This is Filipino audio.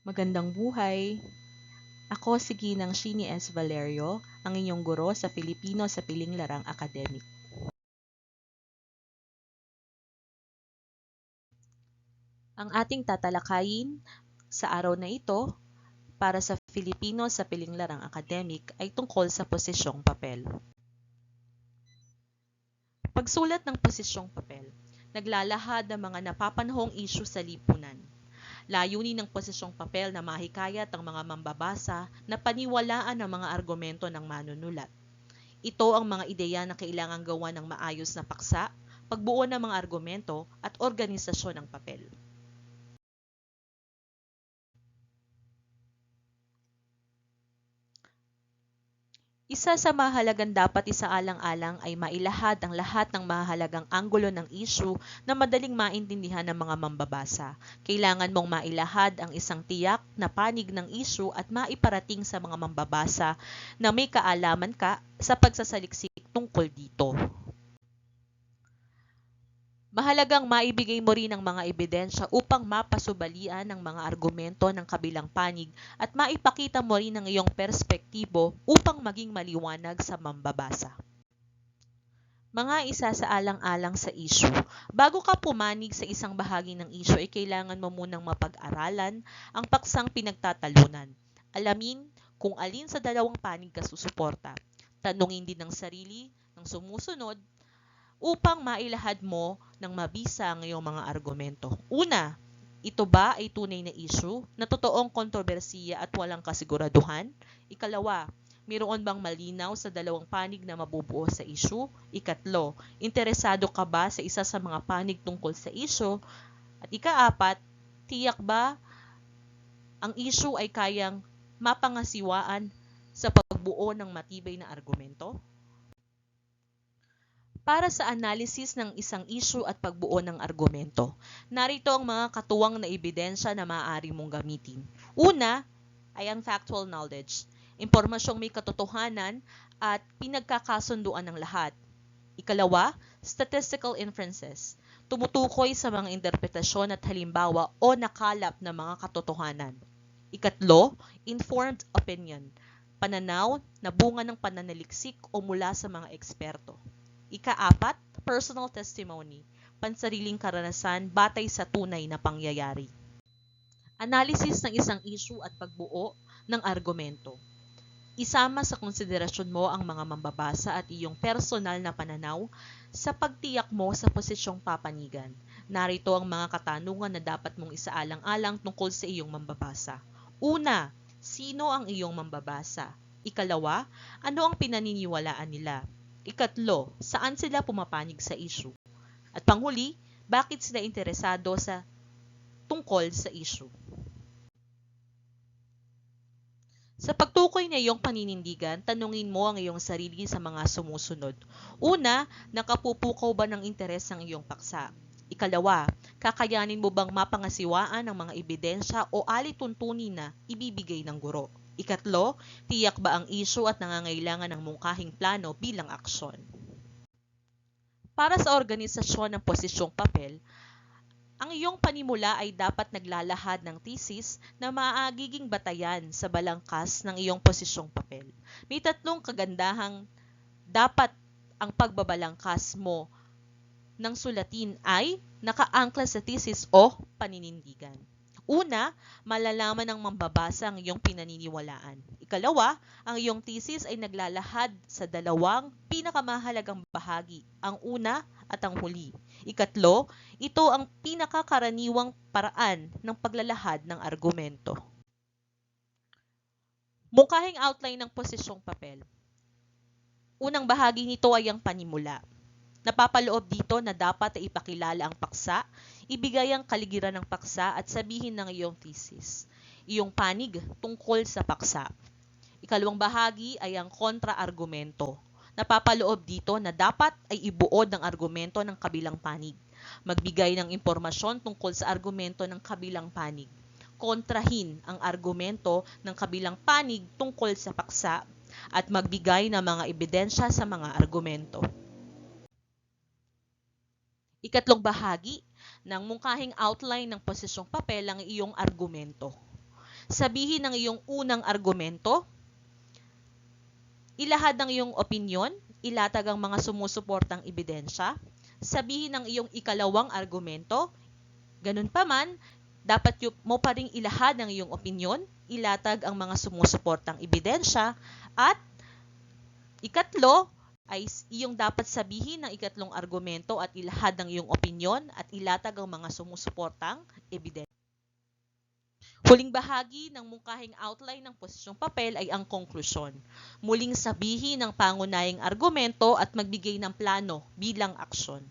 Magandang buhay! Ako si Ginang Shini S. Valerio, ang inyong guro sa Filipino sa Piling Larang Academic. Ang ating tatalakayin sa araw na ito para sa Filipino sa Piling Larang Academic ay tungkol sa posisyong papel. Pagsulat ng posisyong papel, naglalahad ng mga napapanahong issue sa lipunan. Layunin ng posisyong papel na mahikayat ang mga mambabasa na paniwalaan ang mga argumento ng manunulat. Ito ang mga ideya na kailangang gawa ng maayos na paksa, pagbuo ng mga argumento at organisasyon ng papel. Isa sa mahalagang dapat isaalang-alang ay mailahad ang lahat ng mahalagang anggulo ng issue na madaling maintindihan ng mga mambabasa. Kailangan mong mailahad ang isang tiyak na panig ng issue at maiparating sa mga mambabasa na may kaalaman ka sa pagsasaliksik tungkol dito. Mahalagang maibigay mo rin ang mga ebidensya upang mapasubalian ang mga argumento ng kabilang panig at maipakita mo rin ang iyong perspektibo upang maging maliwanag sa mambabasa. Mga isa sa alang-alang sa issue. Bago ka pumanig sa isang bahagi ng issue ay kailangan mo munang mapag-aralan ang paksang pinagtatalunan. Alamin kung alin sa dalawang panig ka susuporta. Tanungin din ng sarili ng sumusunod upang mailahad mo ng mabisa ang iyong mga argumento. Una, ito ba ay tunay na issue na totoong kontrobersiya at walang kasiguraduhan? Ikalawa, mayroon bang malinaw sa dalawang panig na mabubuo sa issue? Ikatlo, interesado ka ba sa isa sa mga panig tungkol sa issue? At ikaapat, tiyak ba ang issue ay kayang mapangasiwaan sa pagbuo ng matibay na argumento? Para sa analysis ng isang issue at pagbuo ng argumento. Narito ang mga katuwang na ebidensya na maaari mong gamitin. Una ay ang factual knowledge, impormasyong may katotohanan at pinagkakasunduan ng lahat. Ikalawa, statistical inferences, tumutukoy sa mga interpretasyon at halimbawa o nakalap na mga katotohanan. Ikatlo, informed opinion, pananaw na bunga ng pananaliksik o mula sa mga eksperto. Ikaapat, personal testimony, pansariling karanasan batay sa tunay na pangyayari. Analysis ng isang issue at pagbuo ng argumento. Isama sa konsiderasyon mo ang mga mambabasa at iyong personal na pananaw sa pagtiyak mo sa posisyong papanigan. Narito ang mga katanungan na dapat mong isaalang-alang tungkol sa iyong mambabasa. Una, sino ang iyong mambabasa? Ikalawa, ano ang pinaniniwalaan nila? Ikatlo, saan sila pumapanig sa issue? At panghuli, bakit sila interesado sa tungkol sa issue? Sa pagtukoy na iyong paninindigan, tanungin mo ang iyong sarili sa mga sumusunod. Una, nakapupukaw ba ng interes ang iyong paksa? Ikalawa, kakayanin mo bang mapangasiwaan ang mga ebidensya o alituntunin na ibibigay ng guro? Ikatlo, tiyak ba ang issue at nangangailangan ng mungkahing plano bilang aksyon? Para sa organisasyon ng posisyong papel, ang iyong panimula ay dapat naglalahad ng thesis na maagiging batayan sa balangkas ng iyong posisyong papel. May tatlong kagandahang dapat ang pagbabalangkas mo ng sulatin ay nakaangkla sa thesis o paninindigan. Una, malalaman ng mambabasa ang iyong pinaniniwalaan. Ikalawa, ang iyong thesis ay naglalahad sa dalawang pinakamahalagang bahagi, ang una at ang huli. Ikatlo, ito ang pinakakaraniwang paraan ng paglalahad ng argumento. Mukahing outline ng posisyong papel. Unang bahagi nito ay ang panimula. Napapaloob dito na dapat ay ipakilala ang paksa, ibigay ang kaligiran ng paksa at sabihin ng iyong thesis. Iyong panig tungkol sa paksa. Ikalawang bahagi ay ang kontra-argumento. Napapaloob dito na dapat ay ibuod ang argumento ng kabilang panig. Magbigay ng impormasyon tungkol sa argumento ng kabilang panig. Kontrahin ang argumento ng kabilang panig tungkol sa paksa at magbigay ng mga ebidensya sa mga argumento. Ikatlong bahagi ng mungkahing outline ng posisyong papel ang iyong argumento. sabihin ang iyong unang argumento, ilahad ang iyong opinyon, ilatag ang mga sumusuportang ebidensya, sabihin ang iyong ikalawang argumento, ganun pa man, dapat mo pa ring ilahad ang iyong opinyon, ilatag ang mga sumusuportang ebidensya, at ikatlo, ay iyong dapat sabihin ng ikatlong argumento at ilahad ang iyong opinyon at ilatag ang mga sumusuportang ebidensya. Huling bahagi ng mungkahing outline ng posisyong papel ay ang konklusyon. Muling sabihin ang pangunahing argumento at magbigay ng plano bilang aksyon.